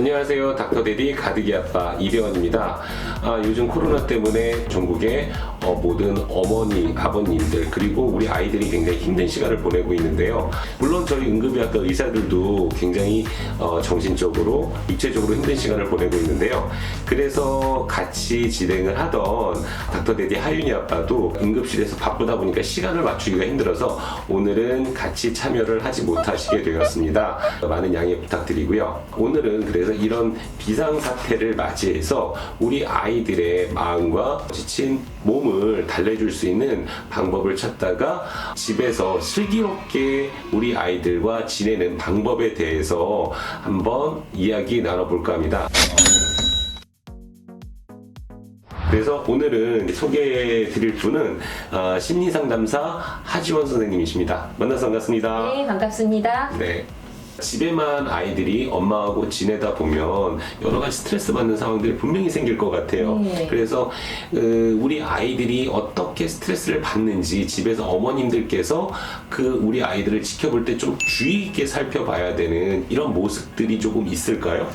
안녕하세요. 닥터데디 가드기 아빠 이병헌입니다. 아, 요즘 코로나 때문에 전국의 어, 모든 어머니, 아버님들 그리고 우리 아이들이 굉장히 힘든 시간을 보내고 있는데요. 물론 저희 응급의학과 의사들도 굉장히 어, 정신적으로, 육체적으로 힘든 시간을 보내고 있는데요. 그래서 같이 진행을 하던 닥터데디 하윤이 아빠도 응급실에서 바쁘다 보니까 시간을 맞추기가 힘들어서 오늘은 같이 참여를 하지 못하시게 되었습니다. 많은 양해 부탁드리고요. 오늘은 그래서 이런 비상사태를 맞이해서 우리 아이 들의 마음과 지친 몸을 달래줄 수 있는 방법을 찾다가 집에서 슬기롭게 우리 아이들과 지내는 방법에 대해서 한번 이야기 나눠볼까 합니다. 그래서 오늘은 소개해 드릴 분은 아, 심리상담사 하지원 선생님이십니다. 만나서 반갑습니다. 네, 반갑습니다. 네. 집에만 아이들이 엄마하고 지내다 보면 여러 가지 스트레스 받는 상황들이 분명히 생길 것 같아요. 네. 그래서 그 우리 아이들이 어떻게 스트레스를 받는지 집에서 어머님들께서 그 우리 아이들을 지켜볼 때 좀 주의 있게 살펴봐야 되는 이런 모습들이 조금 있을까요?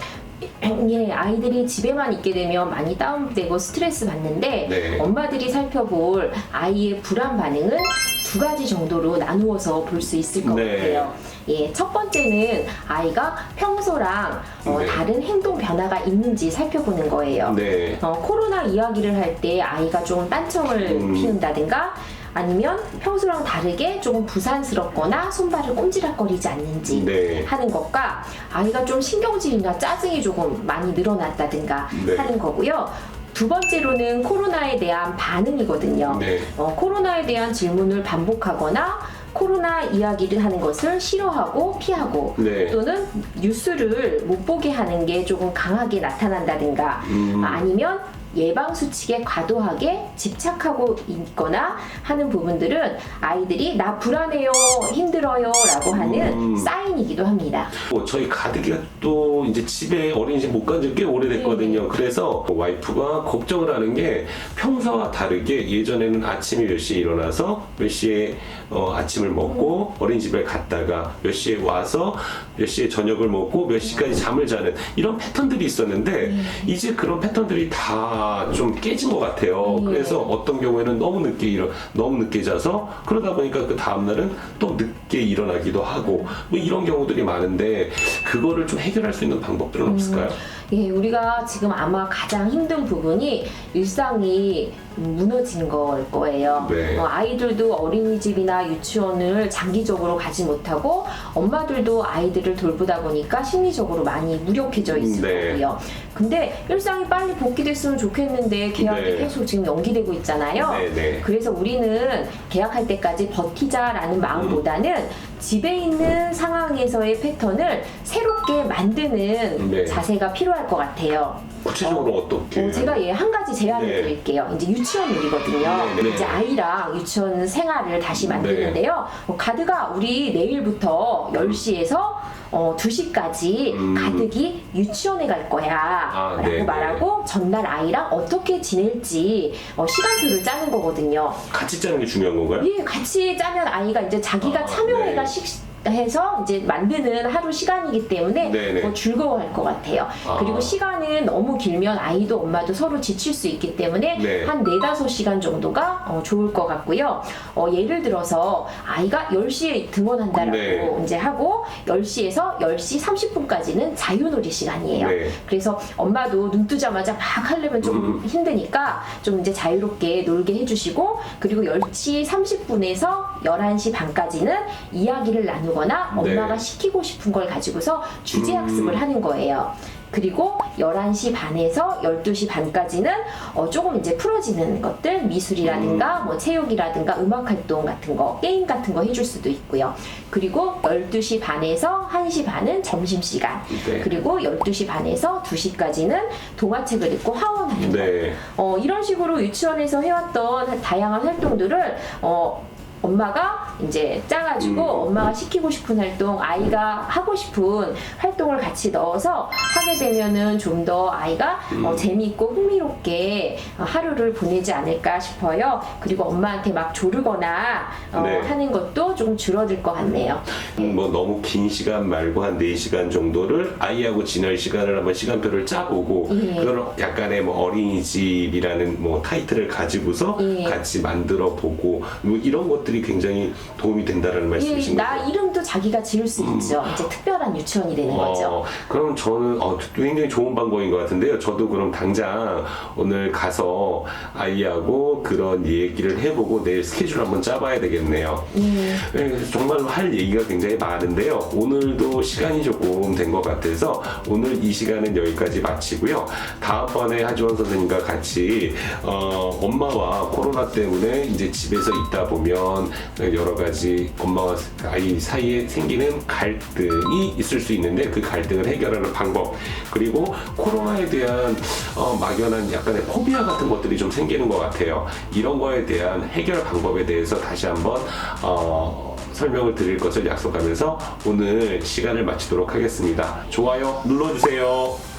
예, 아이들이 집에만 있게 되면 많이 다운되고 스트레스 받는데 네. 엄마들이 살펴볼 아이의 불안 반응은 두 가지 정도로 나누어서 볼 수 있을 것 네. 같아요. 예, 첫 번째는 아이가 평소랑 어, 네. 다른 행동 변화가 있는지 살펴보는 거예요. 네. 어, 코로나 이야기를 할 때 아이가 조금 딴청을 음. 피운다든가 아니면 평소랑 다르게 조금 부산스럽거나 손발을 꼼지락거리지 않는지 네. 하는 것과 아이가 좀 신경질이나 짜증이 조금 많이 늘어났다든가 네. 하는 거고요. 두 번째로는 코로나에 대한 반응이거든요. 네. 어, 코로나에 대한 질문을 반복하거나 코로나 이야기를 하는 것을 싫어하고 피하고 네. 또는 뉴스를 못 보게 하는 게 조금 강하게 나타난다든가 음. 아니면 예방 수칙에 과도하게 집착하고 있거나 하는 부분들은 아이들이 나 불안해요, 힘들어요라고 하는 음. 사인이기도 합니다. 뭐 저희 가드기가 또 이제 집에 어린이집 못 간 지 꽤 오래됐거든요. 네. 그래서 와이프가 걱정을 하는 게 평소와 다르게 예전에는 아침에 몇 시에 일어나서 몇 시에 어, 아침을 먹고 어린이집에 갔다가 몇 시에 와서 몇 시에 저녁을 먹고 몇 시까지 잠을 자는 이런 패턴들이 있었는데 네. 이제 그런 패턴들이 다좀 깨진 것 같아요. 네. 그래서 어떤 경우에는 너무 늦게 일어 너무 늦게 자서 그러다 보니까 그 다음 날은 또 늦게 일어나기도 하고 뭐 이런 경우들이 많은데 그거를 좀 해결할 수 있는 방법들은 없을까요? 예, 우리가 지금 아마 가장 힘든 부분이 일상이 무너진 걸 거예요. 네. 어, 아이들도 어린이집이나 유치원을 장기적으로 가지 못하고 엄마들도 아이들을 돌보다 보니까 심리적으로 많이 무력해져 있을 네. 거고요. 근데 일상이 빨리 복귀됐으면 좋겠는데 계약이 네. 계속 지금 연기되고 있잖아요. 네, 네. 그래서 우리는 계약할 때까지 버티자라는 마음보다는 집에 있는 상황에서의 패턴을 새 롭게 만드는 네. 자세가 필요할 것 같아요. 구체적으로 어, 떻게 어, 제가 예, 한 가지 제안을 네. 드릴게요. 이제 유치원 일이거든요. 네, 네. 이제 아이랑 유치원 생활을 다시 만드는데요. 어, 가드가 우리 내일부터 10시에서 어, 2시까지 음. 가득이 유치원에 갈 거야. 아, 라고 네, 네. 말하고 전날 아이랑 어떻게 지낼지 어, 시간표를 짜는 거거든요. 같이 짜는 게 중요한 건가요? 예, 같이 짜면 아이가 이제 자기가 아, 참여해가 네. 식 해서 이제 만드는 하루 시간이기 때문에. 더 즐거워할 것 같아요. 아. 그리고 시간은 너무 길면 아이도 엄마도 서로 지칠 수 있기 때문에 네. 한 네다섯 시간 정도가 어, 좋을 것 같고요. 어, 예를 들어서 아이가 10시에 등원한다라고 네. 이제 하고 10시에서 10시 30분까지는 자유놀이 시간이에요. 네. 그래서 엄마도 눈 뜨자마자 막 하려면 좀 음. 힘드니까 좀 이제 자유롭게 놀게 해주시고 그리고 10시 30분에서 11시 반까지는 이야기를 나누거나 네. 엄마가 시키고 싶은 걸 가지고서 주제 음. 학습을 하는 거예요. 그리고 11시 반에서 12시 반까지는 어, 조금 이제 풀어지는 것들 미술이라든가 음. 뭐 체육이라든가 음악 활동 같은 거 게임 같은 거 해줄 수도 있고요. 그리고 12시 반에서 1시 반은 점심시간 네. 그리고 12시 반에서 2시까지는 동화책을 읽고 하원하는 거. 네. 어, 이런 식으로 유치원에서 해왔던 다양한 활동들을 어, 엄마가 이제 짜가지고 음. 엄마가 시키고 싶은 활동, 아이가 하고 싶은 활동을 같이 넣어서 하게 되면은 좀 더 아이가 음. 어, 재미있고 흥미롭게 어, 하루를 보내지 않을까 싶어요. 그리고 엄마한테 막 조르거나 어, 네. 하는 것도 좀 줄어들 것 같네요. 뭐 너무 긴 시간 말고 한 4시간 정도를 아이하고 지낼 시간을 한번 시간표를 짜보고 예. 그걸 약간의 뭐 어린이집이라는 뭐 타이틀을 가지고서 예. 같이 만들어 보고 뭐 이런 것들이 굉장히 도움이 된다는 예, 말씀이신 나 거죠? 이름도 자기가 지을 수 있죠. 이제 특별한 유치원이 되는 거죠. 어, 그럼 저는 어, 굉장히 좋은 방법인 것 같은데요. 저도 그럼 당장 오늘 가서 아이하고 그런 얘기를 해보고 내일 스케줄 한번 짜봐야 되겠네요. 예. 네, 그래서 정말로 할 얘기가 굉장히 많은데요. 오늘도 시간이 조금 된 것 같아서 오늘 이 시간은 여기까지 마치고요. 다음번에 하지원 선생님과 같이 어, 엄마와 코로나 때문에 이제 집에서 있다 보면 여러 가지 엄마와 아이 사이에 생기는 갈등이 있을 수 있는데 그 갈등을 해결하는 방법 그리고 코로나에 대한 어, 막연한 약간의 포비아 같은 것들이 좀 생기는 것 같아요. 이런 거에 대한 해결 방법에 대해서 다시 한번 어, 설명을 드릴 것을 약속하면서 오늘 시간을 마치도록 하겠습니다. 좋아요 눌러주세요.